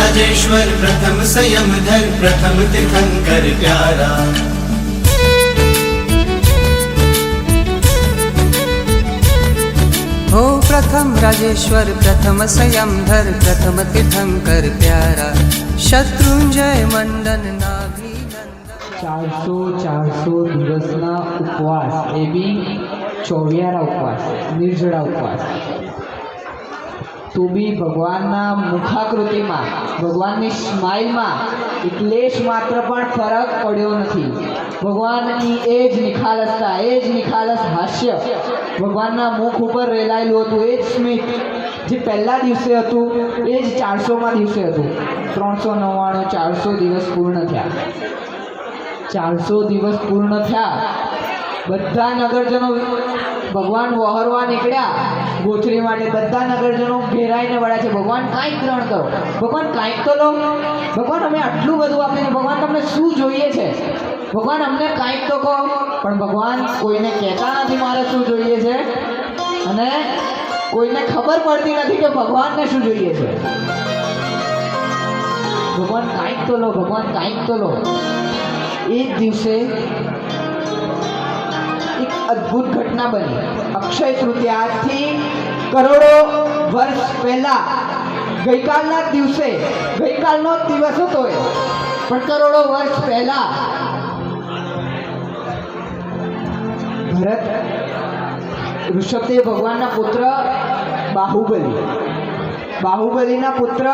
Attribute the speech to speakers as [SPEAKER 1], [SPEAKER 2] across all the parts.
[SPEAKER 1] राजेश्वर प्रथम संयम धर प्रथम तीर्थंकर प्यारा
[SPEAKER 2] हो प्रथम राजेश्वर प्रथम संयमधर प्रथम तीर्थंकर प्यारा शत्रुंजय મંડન નાભિનંદન
[SPEAKER 3] ચારસો ચારસો દિવસના ઉપવાસ એ બી ચોવિયારા ઉપવાસ નિર્જળા ઉપવાસ તો બી ભગવાનના મુખાકૃતિમાં, ભગવાનની સ્માઇલમાં એટલે જ માત્ર પણ ફરક પડ્યો નથી. ભગવાનની એ જ નિખાલસતા, એ જ નિખાલસ હાસ્ય, ભગવાનના મુખ ઉપર રેલાયેલું હતું, એ જ સ્મિત, જે પહેલા દિવસે હતું, એ જ ચારસોમાં દિવસે હતું. ત્રણસો નવ્વાણું, ચારસો દિવસ પૂર્ણ થયા. ચારસો દિવસ પૂર્ણ થયા. બધા નગરજનો ભગવાન વહરવા નીકળ્યા. ગોથરી માટે બધા નગરજનો ઘેરાઈને વળ્યા છે. ભગવાન કાંઈક ગ્રહણ કરો. ભગવાન કાંઈક તો લો. ભગવાન, અમે આટલું બધું આપીને ભગવાન તમને શું જોઈએ છે? ભગવાન, અમને કાંઈક તો કહો. પણ ભગવાન કોઈને કહેતા નથી મારે શું જોઈએ છે? અને કોઈને ખબર પડતી નથી કે ભગવાનને શું જોઈએ છે. ભગવાન કાંઈક તો લો. ભગવાન કાંઈક તો લો. એ જ દિવસે એક અદ્ભુત ઘટના બની. અક્ષય તૃતીયાથી કરોડો વર્ષ પહેલા ગઈકાલના દિવસે, ગઈકાલનો દિવસ હતો એ. પણ કરોડો વર્ષ પહેલા ભરત ઋષભદેવ ભગવાનના પુત્ર બાહુબલી, બાહુબલીના પુત્ર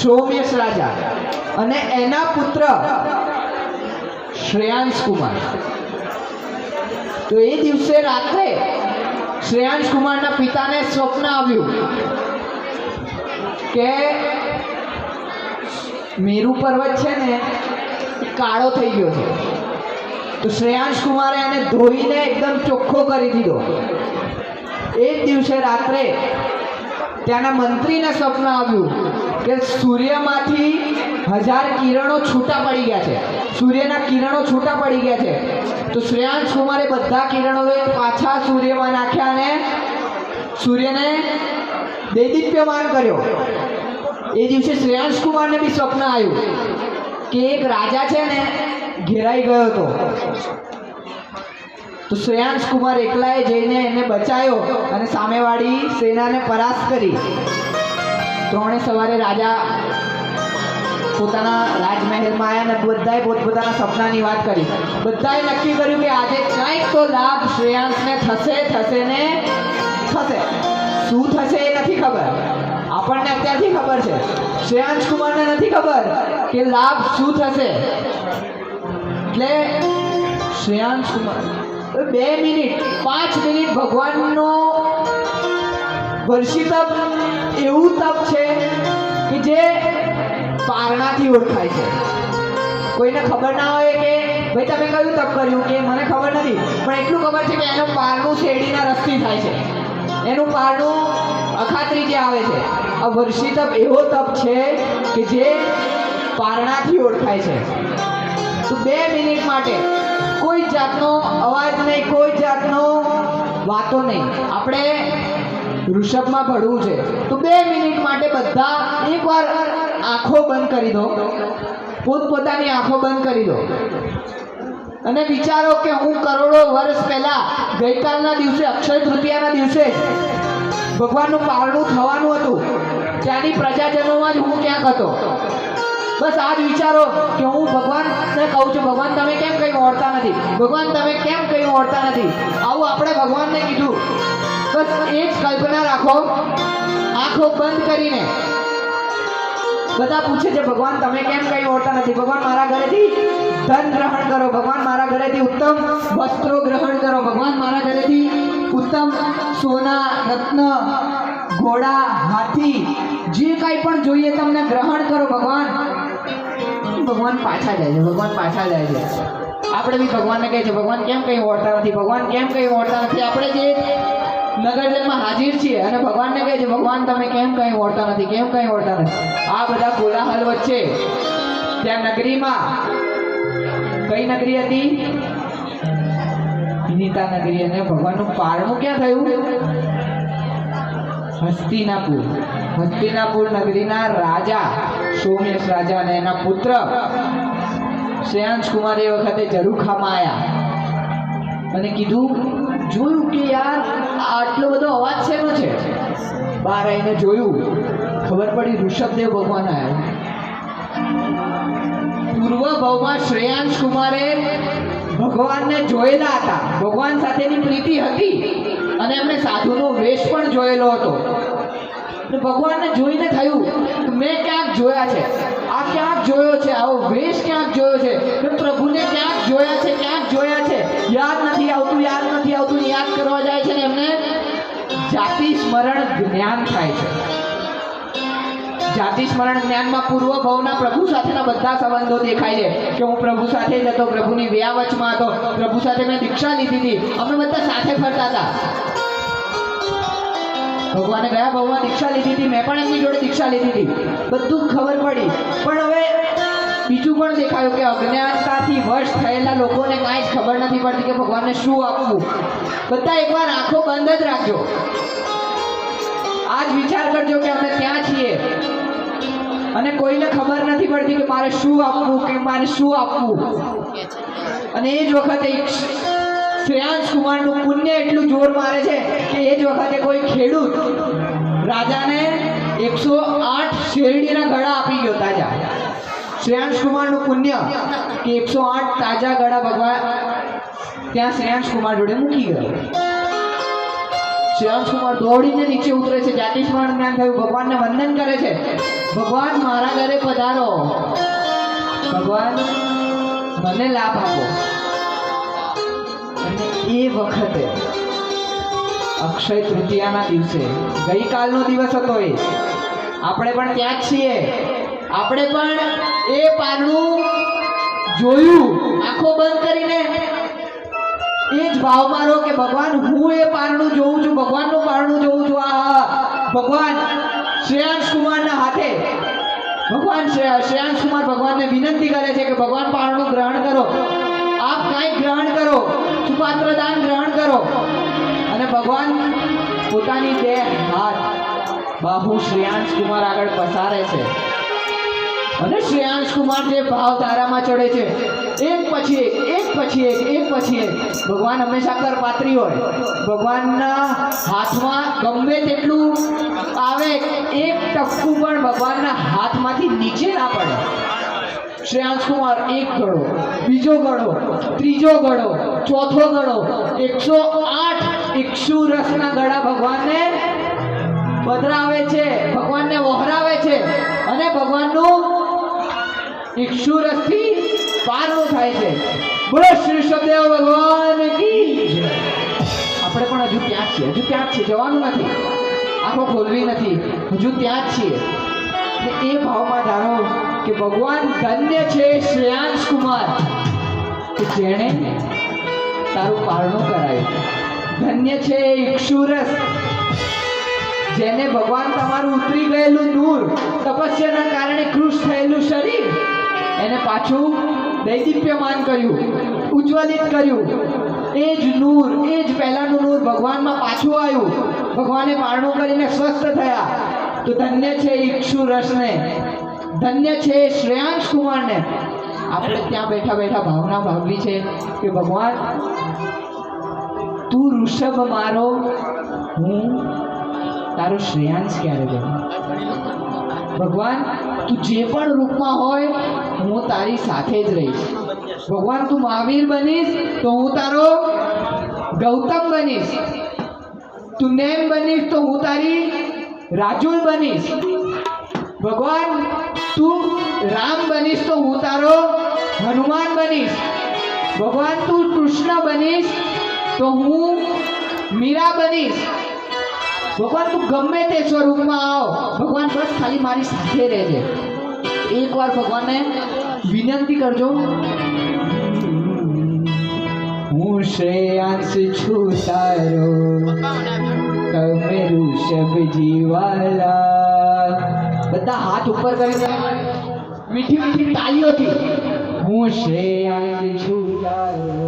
[SPEAKER 3] સૌમ્યશ રાજા અને એના પુત્ર શ્રેયાંશ કુમાર. તો એ દિવસે રાત્રે શ્રેયાંશ કુમારના પિતાને સ્વપ્ન આવ્યું કે મેરુ પર્વત છે ને કાળો થઈ ગયો છે. તો શ્રેયાંશ કુમારે એને ધોઈને એકદમ ચોખ્ખો કરી દીધો. એ જ દિવસે રાત્રે ત્યાંના મંત્રીને સ્વપ્ન આવ્યું કે સૂર્યમાંથી હજાર કિરણો છૂટા પડી ગયા છે. સૂર્યના કિરણો છૂટા પડી ગયા છે. તો શ્રેયાંશ કુમારે બધા કિરણો પાછા સૂર્યમાં નાખ્યા અને સૂર્યને દૈદીપ્યમાન કર્યો. એ દિવસે શ્રેયાંશ કુમારને બી સ્વપ્ન આવ્યું કે એક રાજા છે ને, ઘેરાઈ ગયો હતો. તો શ્રેયાંશ કુમાર એકલાએ જઈને એને બચાયો અને સામેવાળી સેનાને પરાસ્ત કરી. ત્રણે સવારે રાજા પોતાના રાજમહેલમાં આવ્યા અને બધાએ પોતપોતાના સપનાની વાત કરી. બધાએ નક્કી કર્યું કે આજે કંઈક તો લાભ શ્રેયાંશને થશે થશે ને થશે. શું થશે એ નથી ખબર. આપણને અત્યારથી ખબર છે. શ્રેયાંશ કુમારને નથી ખબર કે લાભ શું થશે. એટલે શ્રેયાંશ કુમાર બે મિનિટ, પાંચ મિનિટ ભગવાનનો વર્ષી તપ એવું તપ છે કે જે પારણાથી ઓળખાય છે. કોઈને ખબર ના હોય કે, ભાઈ, તમે કયું તપ કર્યું? કે, મને ખબર નથી. પણ એટલું ખબર છે કે એનું પારણું શેરડીના રસથી થાય છે. એનું પારણું અખાત્રી જે આવે છે, આ વર્ષી તપ એવો તપ છે કે જે પારણાથી ઓળખાય છે. તો બે મિનિટ માટે કોઈ જાતનો અવાજ નહીં, કોઈ જાતનો વાતો નહીં. આપણે ઋષભમાં ભળવું છે. તો બે મિનિટ માટે બધા એકવાર આંખો બંધ કરી દો. પોતપોતાની આંખો બંધ કરી દો. અને વિચારો કે હું કરોડો વર્ષ પહેલા ગઈકાલના દિવસે અક્ષય તૃતીયાના દિવસે ભગવાનનું પારણું થવાનું હતું. ત્યાંની પ્રજાજનોમાં જ હું ક્યાંક હતો. બસ આ જ વિચારો કે હું ભગવાનને કહું છું, ભગવાન, તમે કેમ કંઈ ઓળતા નથી? ભગવાન, તમે કેમ કંઈ ઓળતા નથી? આવું આપણે ભગવાનને કીધું. બસ એ જ કલ્પના રાખો. આંખો બંધ કરીને બધા પૂછે છે, ભગવાન, તમે કેમ કંઈ ઓળતા નથી? ભગવાન, મારા ઘરેથી ધન ગ્રહણ કરો. ભગવાન, મારા ઘરેથી ઉત્તમ વસ્ત્રો ગ્રહણ કરો. ભગવાન, મારા ઘરેથી ઉત્તમ સોના, રત્ન, ઘોડા, હાથી, જે કાંઈ પણ જોઈએ તમને ગ્રહણ કરો, ભગવાન. ભગવાન પાછા જાય છે, ભગવાન પાછા જાય છે. આપણે બી ભગવાનને કહે છે, ભગવાન, કેમ કંઈ ઓળતા નથી? ભગવાન, કેમ કંઈ ઓળતા નથી? આપણે જે નગરજનમાં હાજર છીએ અને ભગવાનને કહે છે ભગવાન, તમે કેમ કંઈ ઓળતા નથી? કેમ કંઈ ઓળતા નથી? આ બધા કોલાહલ વચ્ચે ત્યાં નગરીમાં કઈ નગરી હતી? નગરી અને ભગવાનનું પારણું ક્યાં થયું? હસ્તિનાપુર. હસ્તિનાપુર નગરીના રાજા, સોમેશ રાજા અને એના પુત્ર શ્રેયાંશ કુમાર એ વખતે ઝરૂખામાં આવ્યા અને કીધું, જોયું કે યાર, આટલો બધો અવાજ શેનો છે? બહાર આવીને જોયું, ખબર પડી ઋષભદેવ ભગવાન આવ્યા પૂર્વ ભાવમાં શ્રેયાંશ કુમારે ભગવાનને જોયેલા હતા. ભગવાન સાથેની પ્રીતિ હતી અને એમણે સાધુનો વેશ પણ જોયેલો હતો. અને ભગવાનને જોઈને થયું કે મેં ક્યાંક જોયા છે. આ ક્યાંક જોયો છે? આવો વેશ ક્યાંક જોયો છે? કે પ્રભુને ક્યાંક જોયા છે, ક્યાંક જોયા છે? યાદ નથી આવતું, યાદ નથી આવતું, યાદ કરવા જાય છે ને એમને? જાતિ સ્મરણ જ્ઞાન થાય છે. જાતિ સ્મરણ જ્ઞાનમાં પૂર્વ ભવના પ્રભુ સાથેના બધા સંબંધો દેખાય છે. કે હું પ્રભુ સાથે જ હતો, પ્રભુની વ્યાવચમાં હતો, પ્રભુ સાથે મેં દીક્ષા લીધી હતી. અમે બધા સાથે ફરતા હતા. ભગવાને ગયા, ભગવાન દીક્ષા લીધી હતી, મેં પણ એમની જોડે દીક્ષા લીધી હતી. બધું ખબર પડી. પણ હવે બીજું પણ દેખાયું કે અજ્ઞાનતાથી વશ થયેલા લોકોને કાંઈ જ ખબર નથી પડતી કે ભગવાનને શું આપવું. બધા એકવાર આંખો બંધ જ રાખજો. આજ વિચાર કરજો કે અમે ત્યાં છીએ. અને કોઈને ખબર નથી પડતી કે મારે શું આપવું, કે મારે શું આપવું. અને એ જ વખતે શ્રેયાંશ કુમારનું પુણ્ય એટલું જોર મારે છે કે એ જ વખતે કોઈ ખેડૂત રાજાને એકસો આઠ શેરડીના ગળા આપી ગયો તાજા. શ્રેયાંશ કુમારનું પુણ્ય કે એકસો આઠ તાજા ગળા ભગવાન ત્યાં શ્રેયાંશ કુમાર જોડે મૂકી ગયો. શ્રેયાંશ કુમાર દોડીને નીચે ઉતરે છે. જાતિ સ્મરણ જ્ઞાન થયું. ભગવાનને વંદન કરે છે. ભગવાન મારા ઘરે પધારો. ભગવાન મને લાભ આપો. એ વખતે અક્ષય તૃતીયાના દિવસે, ગઈકાલનો દિવસ હતો એ. આપણે પણ ત્યાં જ છીએ. આપણે પણ એ પારણું જોયું, આંખો બંધ કરીને. એ જ ભાવ મારો કે ભગવાન, હું એ પારણું જોઉં છું, ભગવાનનું પારણું જોઉં છું. આ ભગવાન શ્રેયાંશ કુમારના હાથે. ભગવાન શ્રે- શ્રેયાંશ કુમાર ભગવાનને વિનંતી કરે છે કે ભગવાન પારણું ગ્રહણ કરો. આપ કાંઈક ગ્રહણ કરો. સુપાત્ર દાન ગ્રહણ કરો. અને ભગવાન પોતાની બે હાથ બાહુ શ્રેયાંશ કુમાર આગળ પસારે છે. અને શ્રેયાંશ કુમાર જે ભાવ તારામાં ચડે છે, એક પછી એક એક પછી એક એક પછી એક. ભગવાન હંમેશા કર પાત્રી હોય. ભગવાનના હાથમાં ગમે તેટલું આવે, એક ટપકું પણ ભગવાનના હાથમાંથી નીચે ના પડે. શ્રેયાંશ કુમાર એક ગળો બીજો ગળો ત્રીજો ગળો ચોથો ગળો એકસો આઠ એકસો રસના ગળા ભગવાનને પધરાવે છે, ભગવાનને વહરાવે છે અને ભગવાનનું ઈક્ષુરસથી પારણું થાય છે. બોલો, શ્રી સદેવ ભગવાન કી આપણે પણ હજુ ત્યાં છીએ, હજુ ત્યાં છીએ, જવાનું નથી. આંખો ખોલવી નથી, હજુ ત્યાં જ છીએ. એ ભાવમાં ધારો કે ભગવાન ધન્ય છે શ્રેયાંશ કુમાર. કે જેણે તારું પારણું કરાયું. ધન્ય છે ઈક્ષુરસ. જેને ભગવાન તમારું ઉતરી ગયેલું નૂર તપસ્યાના કારણે કૃષ થયેલું શરીર, એને પાછું દૈદીપ્યમાન કર્યું, ઉજ્જવલિત કર્યું. એ જ નૂર, એ જ પહેલાંનું નૂર ભગવાનમાં પાછું આવ્યું. ભગવાને પારણું કરીને સ્વસ્થ થયા. તો ધન્ય છે ઈક્ષુ રસને ધન્ય છે શ્રેયાંશ કુમારને. આપણે ત્યાં બેઠા બેઠા ભાવના ભાવવી છે કે ભગવાન, તું ઋષભ મારો, હું તારું શ્રેયાંશ ક્યારે બને ભગવાન, તું જે પણ રૂપમાં હોય, હું તારી સાથે જ રહીશ. ભગવાન, તું મહાવીર બનીશ તો હું તારો ગૌતમ બનીશ. તું નેમ બનીશ તો હું તારી રાજુલ બનીશ. ભગવાન તું રામ બનીશ તો હું તારો હનુમાન બનીશ. ભગવાન, તું કૃષ્ણ બનીશ તો હું મીરા બનીશ. ભગવાન, તું ગમે તે સ્વરૂપમાં આવ. ભગવાન, બસ ખાલી મારી સાથે રહેજે. એકવાર ભગવાનને વિનંતી કરજો. હું શ્રેયાંશ છું તારો. તમે ઋષભ વાલા બધા હાથ ઉપર કરીને મીઠી મીઠી તાળીઓથી. હું શ્રેયાંશ છું